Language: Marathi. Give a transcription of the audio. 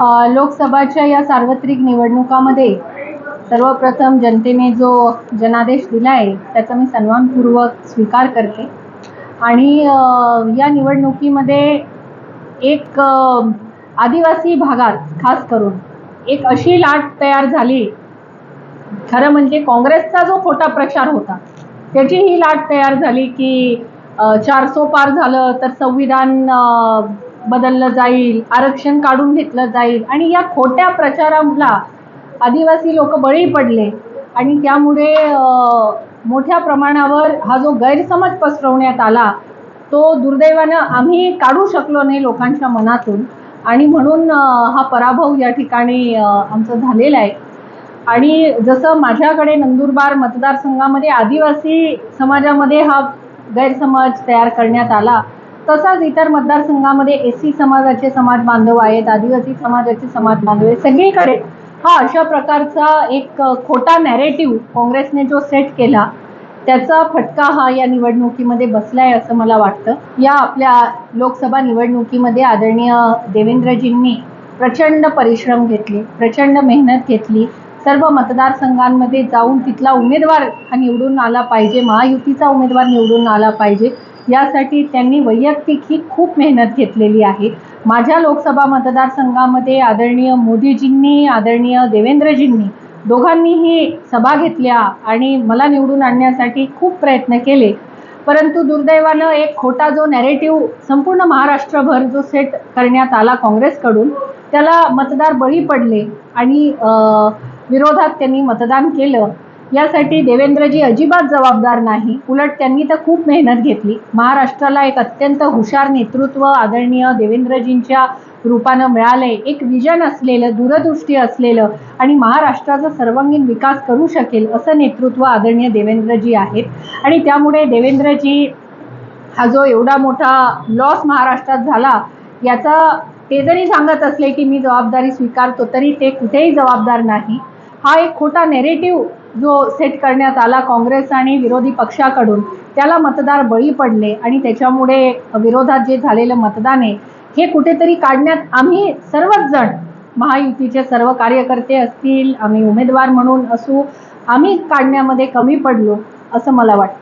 लोकसभाच्या या सार्वत्रिक निवडणुकामध्ये सर्वप्रथम जनतेने जो जनादेश दिला आहे त्याचा मी सन्मानपूर्वक स्वीकार करते. आणि या निवडणुकीमध्ये एक आदिवासी भागात खास करून एक अशी लाट तयार झाली. खरं म्हणजे काँग्रेसचा जो खोटा प्रचार होता त्याची ही लाट तयार झाली की चारसो पार झालं तर संविधान बदललं जाईल आरक्षण काढून घेतलं जाईल. आणि या खोट्या प्रचाराला आदिवासी लोक बळी पडले. आणि त्यामुळे मोठ्या प्रमाणावर हा जो गैरसमज पसरवण्यात आला तो दुर्दैवानं आम्ही काढू शकलो नाही लोकांच्या मनातून. आणि म्हणून हा पराभव या ठिकाणी आमचं आमचा झालेला आहे. आणि जसं माझ्याकडे नंदुरबार मतदारसंघामध्ये आदिवासी समाजामध्ये हा गैरसमज तयार करण्यात आला तसाच इतर मतदारसंघामध्ये एस सी समाजाचे समाज बांधव आहेत आदिवासी समाजाचे समाज बांधव आहेत. सगळीकडे हा अशा प्रकारचा एक खोटा नॅरेटिव्ह काँग्रेसने जो सेट केला त्याचा फटका हा या निवडणुकीमध्ये बसलाय असं मला वाटतं. या आपल्या लोकसभा निवडणुकीमध्ये आदरणीय देवेंद्रजींनी प्रचंड परिश्रम घेतले प्रचंड मेहनत घेतली. सर्व मतदारसंघांमध्ये जाऊन तिथला उमेदवार हा निवडून आला पाहिजे महायुतीचा उमेदवार निवडून आला पाहिजे. यासाठी त्यांनी वैयक्तिक ही खूप मेहनत घेतलेली आहे. माझ्या लोकसभा मतदारसंघामध्ये आदरणीय मोदीजींनी आदरणीय देवेंद्रजींनी दोघांनीही सभा घेतल्या आणि मला निवडून आणण्यासाठी खूप प्रयत्न केले. परंतु दुर्दैवानं एक खोटा जो नॅरेटिव्ह संपूर्ण महाराष्ट्रभर जो सेट करण्यात आला काँग्रेसकडून त्याला मतदार बळी पडले आणि विरोधात त्यांनी मतदान केलं. यासाठी देवेंद्रजी अजिबात जबाबदार नाही. उलट त्यांनी तर खूप मेहनत घेतली. महाराष्ट्राला एक अत्यंत हुशार नेतृत्व आदरणीय देवेंद्रजींच्या रूपानं मिळालंय. एक विजन असलेलं दूरदृष्टी असलेलं आणि महाराष्ट्राचा सर्वांगीण विकास करू शकेल असं नेतृत्व आदरणीय देवेंद्रजी आहेत. आणि त्यामुळे देवेंद्रजी हा जो एवढा मोठा लॉस महाराष्ट्रात झाला याचा ते जरी सांगत असले की मी जबाबदारी स्वीकारतो तरी ते कुठेही जबाबदार नाही. हा एक खोटा नेरेटिव्ह जो सेट करण्यात आला काँग्रेस आणि विरोधी पक्षाकडून त्याला मतदार बळी पडले आणि त्याच्यामुळे विरोधात जे झालेलं मतदान आहे हे कुठेतरी काढण्यात आम्ही सर्वच जण महायुतीचे सर्व कार्यकर्ते असतील आम्ही उमेदवार म्हणून असू आम्ही काढण्यामध्ये कमी पडलो असं मला वाटतं.